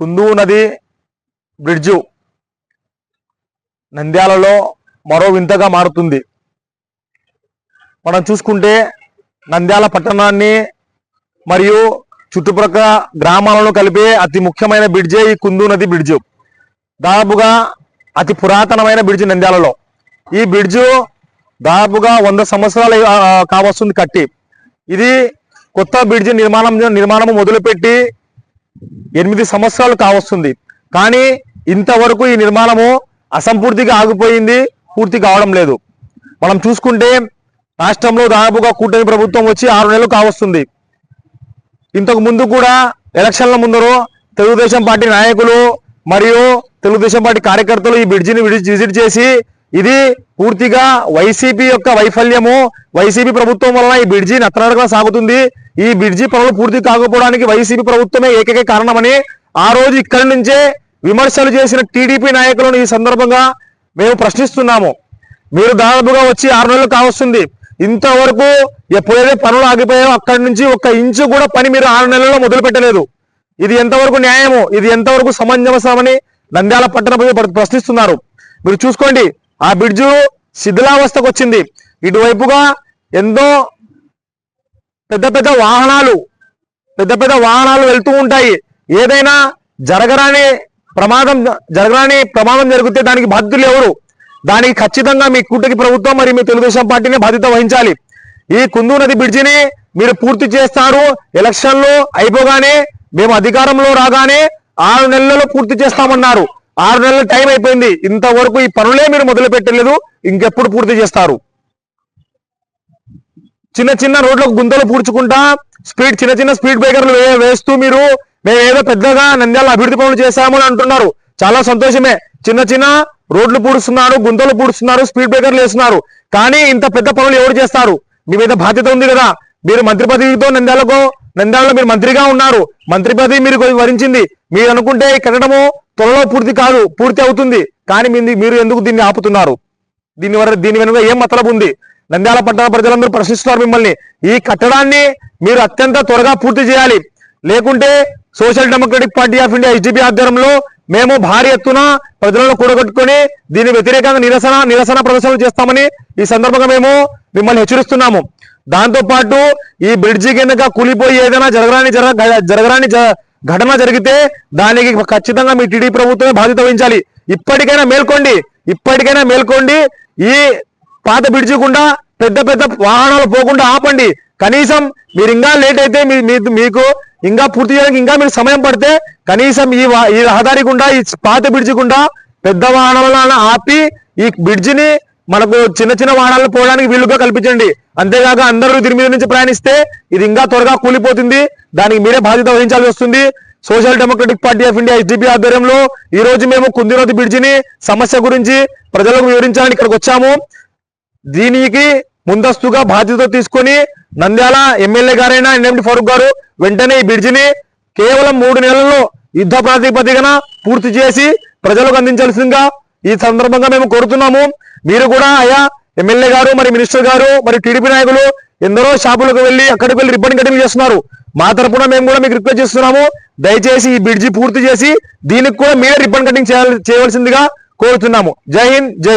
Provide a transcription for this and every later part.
కుందు నది బ్రిడ్జు నంద్యాలలో మరో వింతగా మారుతుంది. మనం చూసుకుంటే నంద్యాల పట్టణాన్ని మరియు చుట్టుప్రక్కల గ్రామాలను కలిపే అతి ముఖ్యమైన బ్రిడ్జే ఈ కుందు నది బ్రిడ్జు. దాదాపుగా అతి పురాతనమైన బ్రిడ్జి నంద్యాలలో. ఈ బ్రిడ్జు దాదాపుగా వంద సంవత్సరాలు కావస్తుంది కట్టి. ఇది కొత్త బ్రిడ్జి నిర్మాణం నిర్మాణం మొదలుపెట్టి ఎనిమిది సంవత్సరాలు కావస్తుంది. కానీ ఇంతవరకు ఈ నిర్మాణము అసంపూర్తిగా ఆగిపోయింది పూర్తి కావడం లేదు. మనం చూసుకుంటే రాష్ట్రంలో దాదాపుగా కూటమి ప్రభుత్వం వచ్చి ఆరు నెలలు కావస్తుంది. ఇంతకు ముందు కూడా ఎలక్షన్ల ముందరు తెలుగుదేశం పార్టీ నాయకులు మరియు తెలుగుదేశం పార్టీ కార్యకర్తలు ఈ బ్రిడ్జిని విడి- విజిట్ చేసి ఇది పూర్తిగా వైసీపీ యొక్క వైఫల్యము వైసీపీ ప్రభుత్వం వలన ఈ బ్రిడ్జి నత్తనడకగా సాగుతుంది. ఈ బ్రిడ్జి పనులు పూర్తి కాకపోవడానికి వైసీపీ ప్రభుత్వమే ఏకైక కారణమని ఆ రోజు ఇక్కడి నుంచే విమర్శలు చేసిన టీడీపీ నాయకులను ఈ సందర్భంగా మేము ప్రశ్నిస్తున్నాము. మీరు దాదాపుగా వచ్చి ఆరు నెలలు కావస్తుంది. ఇంతవరకు ఎప్పుడైతే పనులు ఆగిపోయాయో అక్కడి నుంచి ఒక్క ఇంచు కూడా పని మీరు ఆరు నెలల్లో మొదలు పెట్టలేదు ఇది ఎంతవరకు న్యాయము ఇది ఎంతవరకు సమంజసమని నంద్యాల పట్టణ ప్ర- ప్రశ్నిస్తున్నారు. మీరు చూసుకోండి ఆ బ్రిడ్జు శిథిలావస్థకు వచ్చింది. ఇటువైపుగా ఎంతో పెద్ద పెద్ద వాహనాలు పెద్ద పెద్ద వాహనాలు వెళ్తూ ఉంటాయి. ఏదైనా జరగరాని ప్రమాదం జరగరాని ప్రమాదం జరిగితే దానికి బాధ్యులు ఎవరు? దానికి ఖచ్చితంగా మీ కూటకి ప్రభుత్వం మరి మీ తెలుగుదేశం పార్టీని బాధ్యత వహించాలి. ఈ కుందు నది బ్రిడ్జిని మీరు పూర్తి చేస్తారు. ఎలక్షన్లు అయిపోగానే మేము అధికారంలో రాగానే ఆరు నెలల్లో పూర్తి చేస్తామన్నారు. ఆరు నెలల టైం అయిపోయింది. ఇంతవరకు ఈ పనులే మీరు మొదలు పెట్టలేదు ఇంకెప్పుడు పూర్తి చేస్తారు? చిన్న చిన్న రోడ్లకు గుంతలు పూడ్చుకుంటా స్పీడ్ చిన్న చిన్న స్పీడ్ బ్రేకర్లు వేస్తూ మీరు మేము ఏదో పెద్దగా నంద్యాల అభివృద్ధి పనులు చేశామని అంటున్నారు. చాలా సంతోషమే. చిన్న చిన్న రోడ్లు పూడుస్తున్నారు గుంతలు పూడుస్తున్నారు స్పీడ్ బ్రేకర్లు వేస్తున్నారు. కానీ ఇంత పెద్ద పనులు ఎవరు చేస్తారు? మీ మీద బాధ్యత ఉంది కదా. మీరు మంత్రి పదవితో నంద్యాలకు నంద్యాలలో మీరు మంత్రిగా ఉన్నారు. మంత్రి పదవి మీరు వరించింది. మీరు అనుకుంటే కట్టడము త్వరలో పూర్తి కాదు పూర్తి అవుతుంది. కానీ మీరు ఎందుకు దీన్ని ఆపుతున్నారు? దీని వల్ల దీని వెనుక ఏం మతలబు ఉంది? నంద్యాల పట్టణ ప్రజలందరూ ప్రశ్నిస్తున్నారు మిమ్మల్ని. ఈ కట్టడాన్ని మీరు అత్యంత త్వరగా పూర్తి చేయాలి. లేకుంటే social democratic party of India SDP ఆధ్వర్యంలో మేము భారీ ఎత్తున ప్రజలను కూడగట్టుకొని దీని వ్యతిరేకంగా నిరసన నిరసన ప్రదర్శనలు చేస్తామని ఈ సందర్భంగా మేము మిమ్మల్ని హెచ్చరిస్తున్నాము. దాంతో పాటు ఈ బ్రిడ్జి కిందగా కూలిపోయి ఏదైనా జరగరాని జరగ జరగరాని జ- ఘటన జరిగితే దానికి ఖచ్చితంగా మీ టీడీ ప్రభుత్వమే బాధ్యత వహించాలి. ఇప్పటికైనా మేల్కోండి ఇప్పటికైనా మేల్కోండి. ఈ పాత బ్రిడ్జి గుండా పెద్ద పెద్ద వాహనాలు పోకుండా ఆపండి. కనీసం మీరు ఇంకా లేట్ అయితే మీ- మీ- మీకు ఇంకా పూర్తి చేయడానికి ఇంకా మీకు సమయం పడితే కనీసం ఈ ఈ రహదారి గుండా ఈ పాత బ్రిడ్జి గుండా పెద్ద వాహనాలను ఆపి ఈ బ్రిడ్జిని మనకు చిన్న చిన్న వాహనాలను పోవడానికి వీలుగా కల్పించండి. అంతేకాక అందరూ దీని మీద నుంచి ప్రయాణిస్తే ఇది ఇంకా త్వరగా కూలిపోతుంది. దానికి మీరే బాధ్యత వహించాల్సి వస్తుంది. Social democratic party of India SDP ఆధ్వర్యంలో ఈ రోజు మేము కుందిరోతి బ్రిడ్జిని సమస్య గురించి ప్రజలకు వివరించాలని ఇక్కడికి వచ్చాము. దీనికి ముందస్తుగా బాధ్యత తీసుకొని నంద్యాల ఎమ్మెల్యే గారైన ఎన్ఎండి ఫరూక్ గారు వెంటనే ఈ బ్రిడ్జిని కేవలం మూడు నెలల్లో యుద్ధ ప్రాతిపదికన పూర్తి చేసి ప్రజలకు అందించాల్సిందిగా ఈ సందర్భంగా మేము కోరుతున్నాము. మీరు కూడా అయ్యా ఎమ్మెల్యే గారు మరి మినిస్టర్ గారు మరి టీడీపీ నాయకులు ఎందరో షాపులకు వెళ్ళి అక్కడికి వెళ్ళి రిబ్బన్ కటింగ్ చేస్తున్నారు. మా తరపున మేము కూడా మీకు రిక్వెస్ట్ చేస్తున్నాము. దయచేసి ఈ బ్రిడ్జి పూర్తి చేసి దీనికి కూడా మీరే రిబ్బన్ కటింగ్ చేయాలి చేయవలసిందిగా కోరుతున్నాము. జై హింద్ జై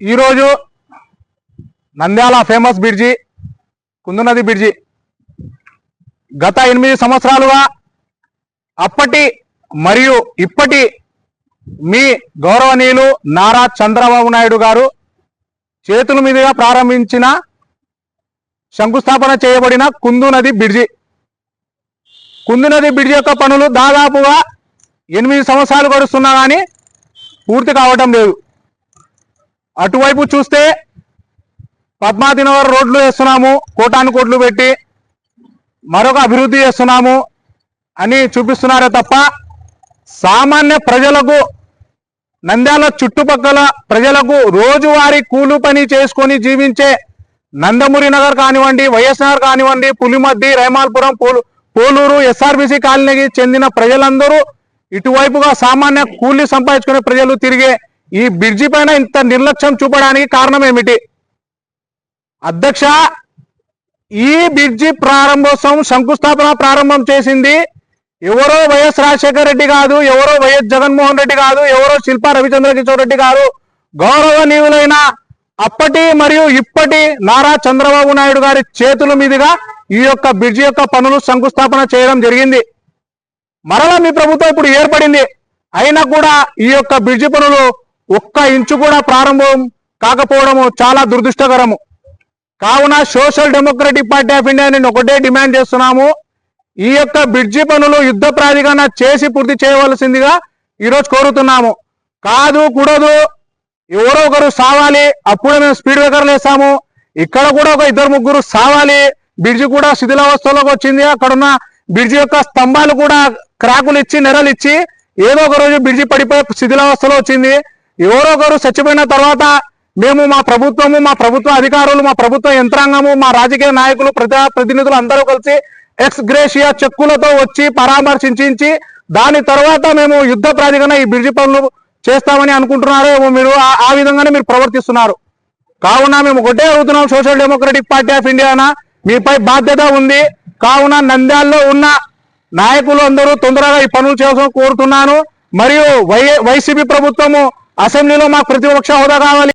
ఈరోజు నంద్యాల ఫేమస్ బ్రిడ్జి కుందునది బ్రిడ్జి. గత ఎనిమిది సంవత్సరాలుగా అప్పటి మరియు ఇప్పటి మీ గౌరవనీయులు నారా చంద్రబాబు నాయుడు గారు చేతుల మీదుగా ప్రారంభించిన శంకుస్థాపన చేయబడిన కుందు నది బ్రిడ్జి. కుందినది బ్రిడ్జ్ యొక్క పనులు దాదాపుగా ఎనిమిది సంవత్సరాలు గడుస్తున్నా కానీ పూర్తి కావటం లేదు. అటువైపు చూస్తే పద్మావతినగర్ రోడ్లు వేస్తున్నాము కోటాను కోట్లు పెట్టి మరొక అభివృద్ధి చేస్తున్నాము అని చూపిస్తున్నారే తప్ప సామాన్య ప్రజలకు నంద్యాల చుట్టుపక్కల ప్రజలకు రోజువారీ కూలు పని చేసుకొని జీవించే నందమూరి నగర్ కానివ్వండి వైఎస్ నగర్ కానివ్వండి పులిమద్ది రైమాల్పురం పూలు పోలూరు ఎస్ఆర్బీసీ కాలనీకి చెందిన ప్రజలందరూ ఇటువైపుగా సామాన్య కూలి సంపాదించుకునే ప్రజలు తిరిగే ఈ బ్రిడ్జి పైన ఇంత నిర్లక్ష్యం చూపడానికి కారణం ఏమిటి? అధ్యక్ష ఈ బ్రిడ్జి ప్రారంభోత్సవం శంకుస్థాపన ప్రారంభం చేసింది ఎవరో వైఎస్ రాజశేఖర రెడ్డి కాదు ఎవరో వైఎస్ జగన్మోహన్ రెడ్డి కాదు ఎవరో శిల్పా రవిచంద్ర కిషోర్ రెడ్డి గారు గౌరవనీయులైన అప్పటి మరియు ఇప్పటి నారా చంద్రబాబు నాయుడు గారి చేతుల మీదుగా ఈ యొక్క బ్రిడ్జి యొక్క పనులు శంకుస్థాపన చేయడం జరిగింది. మరలా మీ ప్రభుత్వం ఇప్పుడు ఏర్పడింది. అయినా కూడా ఈ యొక్క బ్రిడ్జి పనులు ఒక్క ఇంచు కూడా ప్రారంభం కాకపోవడము చాలా దురదృష్టకరము. కావున social democratic party of India నేను ఒకటే డిమాండ్ చేస్తున్నాము. ఈ యొక్క బ్రిడ్జి పనులు యుద్ధ ప్రాధికరణ చేసి పూర్తి చేయవలసిందిగా ఈరోజు కోరుతున్నాము. కాదు కూడదు. ఎవరో ఒకరు సావాలి. అప్పుడు మేము స్పీడ్ బ్రేకర్లు వేస్తాము. ఇక్కడ కూడా ఒక ఇద్దరు ముగ్గురు సావాలి. బ్రిడ్జి కూడా శిథిలావస్థలోకి వచ్చింది. అక్కడున్న బ్రిడ్జి యొక్క స్తంభాలు కూడా క్రాకులు ఇచ్చి నెరలు ఇచ్చి ఏదో ఒక రోజు బ్రిడ్జి పడిపోయి శిథిలావస్థలో వచ్చింది. ఎవరో ఒకరు చచ్చిపోయిన తర్వాత మేము మా ప్రభుత్వము మా ప్రభుత్వ అధికారులు మా ప్రభుత్వ యంత్రాంగము మా రాజకీయ నాయకులు ప్రజా ప్రతినిధులు అందరూ కలిసి ఎక్స్ గ్రేషియా చెక్కులతో వచ్చి పరామర్శించి దాని తర్వాత మేము యుద్ధ ప్రాధికరణ ఈ బ్రిడ్జి పనులు చేస్తామని అనుకుంటున్నారు మీరు ఆ- ఆ విధంగానే మీరు ప్రవర్తిస్తున్నారు. కావున మేము ఒకటే అడుగుతున్నాం సోషల్ డెమోక్రటిక్ పార్టీ ఆఫ్ ఇండియానా? మీపై బాధ్యత ఉంది. కావున నంద్యాలలో ఉన్న నాయకులు అందరూ తొందరగా ఈ పనులు చేయాల్సిన కోరుతున్నాను. మరియు వై వైసీపీ ప్రభుత్వము అసెంబ్లీలో మాకు ప్రతిపక్ష హోదా కావాలి.